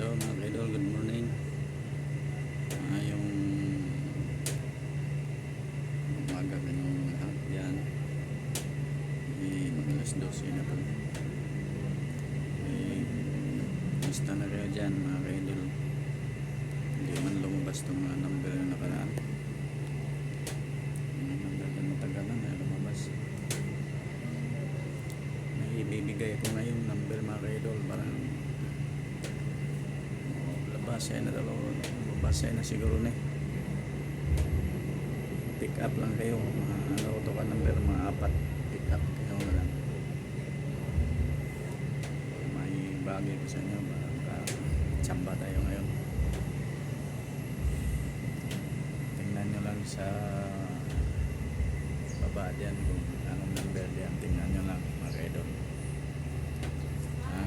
Hello mga kaidol, good morning. Ngayong umaga ganong lahat yan. Eh, mag alas 12 na po. Eh, basta na kayo dyan mga kaidol. Hindi man lumabas itong mga number na nakaraan. Yung number na matagal na na lumabas. May ibibigay ko ngayon number mga kaidol. Parang Babasay na dalawa. Babasay na siguro na eh. Pick up lang kayo. Mga ano to ka number, mga apat. Pick up kayo na lang. May bagay ko sa inyo. Baka tsamba tayo ngayon. Tingnan nyo lang sa baba diyan kung anong number diyan. Tingnan nyo lang mga kaidol. Ha?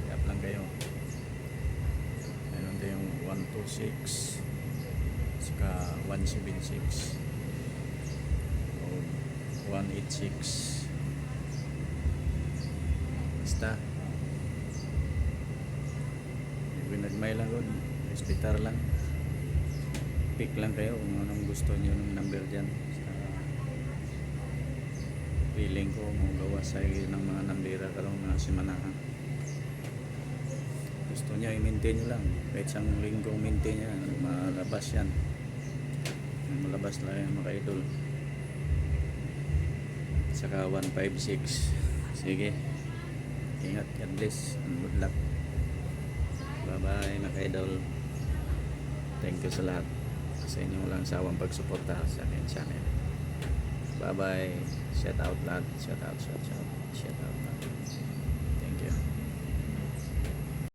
Pick up lang kayo. Meron tayong 126 saka 176 o 186 basta. Pinagmay lang ko hospital lang. Pick lang kayo kung anong gusto nyo ng number dyan. Sa feeling ko magawa sa ng mga nambira karong mga simanahan gusto niya i-maintain nyo lang. Kahit linggo maintain niya. Malabas yan. Malabas lang yung mga idol. Saka 156 sige. Ingat. God bless. And good luck. Bye bye mga idol. Thank you sa lahat. Sa inyong walang sawang pagsuporta sa aking channel bye bye shout out lahat. Shout out shout out shout out lahat